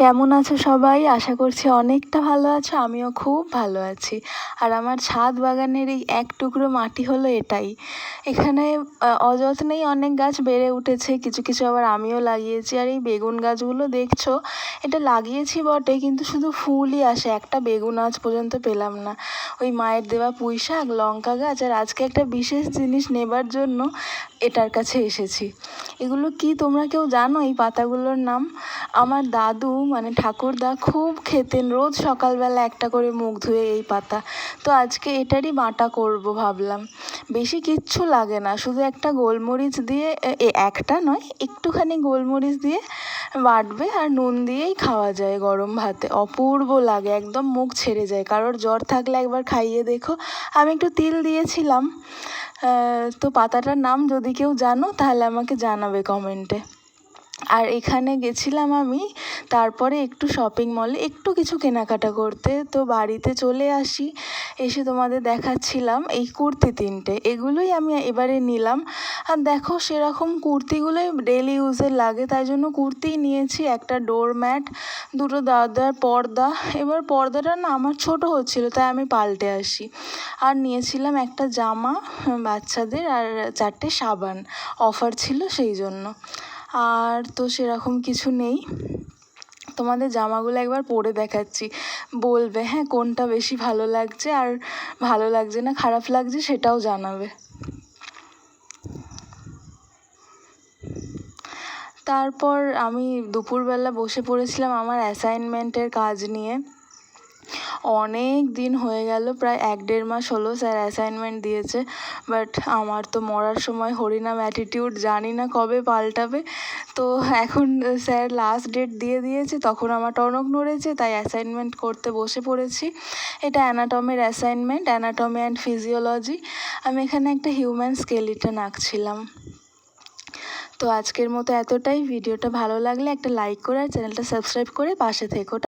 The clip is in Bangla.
কেমন আছো সবাই? আশা করছি অনেকটা ভালো আছো, আমিও খুব ভালো আছি। আর আমার ছাদ বাগানের এই এক টুকরো মাটি হলো এটাই। এখানে অযত্নেই অনেক গাছ বেড়ে উঠেছে, কিছু কিছু আবার আমিও লাগিয়েছি। আর এই বেগুন গাছগুলো দেখছ, এটা লাগিয়েছি বটে, কিন্তু শুধু ফুলই আসে, একটা বেগুন আজ পর্যন্ত পেলাম না। ওই মায়ের দেওয়া পুঁই শাক লঙ্কা গাছ, আর আজকে একটা বিশেষ জিনিস নেবার জন্য এটার কাছে এসেছি। এগুলো কি তোমরা কেউ জানো? এই পাতাগুলোর নাম আমার দাদু মানে ঠাকুরদা, খুব খেতেন। রোজ সকালবেলা একটা করে মুখ ধুয়ে এই পাতা। তো আজকে এটারই বাটা করব ভাবলাম। বেশি কিচ্ছু লাগে না, শুধু একটা গোলমরিচ দিয়ে একটা নয়, একটুখানি গোলমরিচ দিয়ে বাটবে আর নুন দিয়েই খাওয়া যায় গরম ভাতে। অপূর্ব লাগে, একদম মুখ ছেড়ে যায়। কারোর জ্বর থাকলে একবার খাইয়ে দেখো। আমি একটু তিল দিয়েছিলাম। তো পাতাটার নাম যদি কেউ জানো, তাহলে আমাকে জানাবে কমেন্টে। আর এখানে গেছিলাম আমি তারপরে একটু শপিং মলে একটু কিছু কেনাকাটা করতে। তো বাড়িতে চলে আসি, এসে তোমাদের দেখাচ্ছিলাম এই কুর্তি তিনটে। এগুলোই আমি এবারে নিলাম। আর দেখো সেরকম কুর্তিগুলোই ডেলি ইউজের লাগে, তাই জন্য কুর্তিই নিয়েছি, একটা ডোরম্যাট দুটো দাদার পর্দা। এবার পর্দাটা না আমার ছোট হচ্ছিল, তাই আমি পাল্টে আসি। আর নিয়েছিলাম একটা জামা বাচ্চাদের, আর চারটে সাবান। অফার ছিল সেই জন্য। আর তো সেরকম কিছু নেই। তোমাদের জামাগুলো একবার পরে দেখাচ্ছি। বলবে হ্যাঁ কোনটা বেশি ভালো লাগছে আর ভালো লাগছে না খারাপ লাগছে সেটাও জানাবে। তারপর আমি দুপুরবেলা বসে পড়েছিলাম আমার অ্যাসাইনমেন্টের কাজ নিয়ে। অনেক দিন হয়ে গেল, প্রায় এক দেড় মাস হলো স্যার অ্যাসাইনমেন্ট দিয়েছে বাট আমার তো মরার সময় হরিনাম অ্যাটিটিউড জানি না কবে পাল্টাবে। তো এখন স্যার লাস্ট ডেট দিয়ে দিয়েছে, তখন আমার টনক নড়েছে, তাই অ্যাসাইনমেন্ট করতে বসে পড়েছি। এটা অ্যানাটমির অ্যাসাইনমেন্ট অ্যানাটমি অ্যান্ড ফিজিওলজি আমি এখানে একটা হিউম্যান স্কেলিটন আঁকছিলাম। তো আজকের মতো এতটাই। ভিডিওটা ভালো লাগলে একটা লাইক করে আর চ্যানেলটা সাবস্ক্রাইব করে পাশে থেকো।